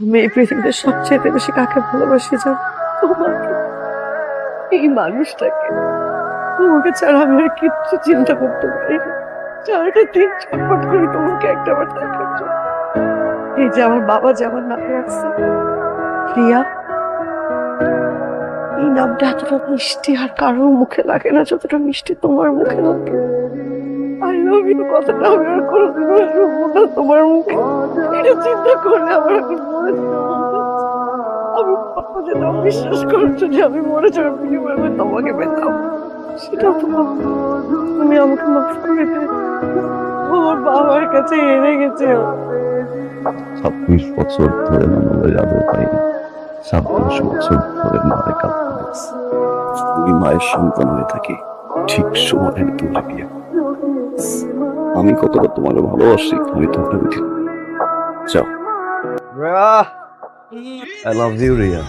আমি এই পৃথিবীতে সবচেয়ে বেশি কাকে ভালোবাসি জান? তোমাকে। এই মানুষটাকে। তোমাকে ছাড়া আমি আর কিচ্ছু চিন্তা করতে পারি সারাটা দিন ছটফট করি তোমাকে একটা বার দেখার জন্য। এই যে আমার বাবা যে আমার নামে রাখছে। প্রিয়া, এই নামটা এতটা মিষ্টি আর কারোর মুখে লাগে না, যতটা মিষ্টি তোমার মুখে লাগে। আই লাভ ইউ কথাটা আমি আর কোনোদিনও শুনব না তোমার মুখে। এটা চিন্তা করলে আমার এখন মন। আমি বিশ্বাস করছ যে আমি মরে যাওয়ার বিনিময়ে আমি তোমাকে পেতাম সেটাও তো তুমি আমাকে মাফ করে দে। আমার বাবার কাছে হেরে গেছে। ছাব্বিশ বছর ধরে পাই। না ছাব্বিশ বছর ধরে মারে কাঁদতে আমি মায়ের সন্তান হয়ে থাকি। ঠিক সময় তোমরা বিয়ে আমি কতটা তোমাকে ভালোবাসি আমি তোমাকে বুঝি যাও। I love you Riya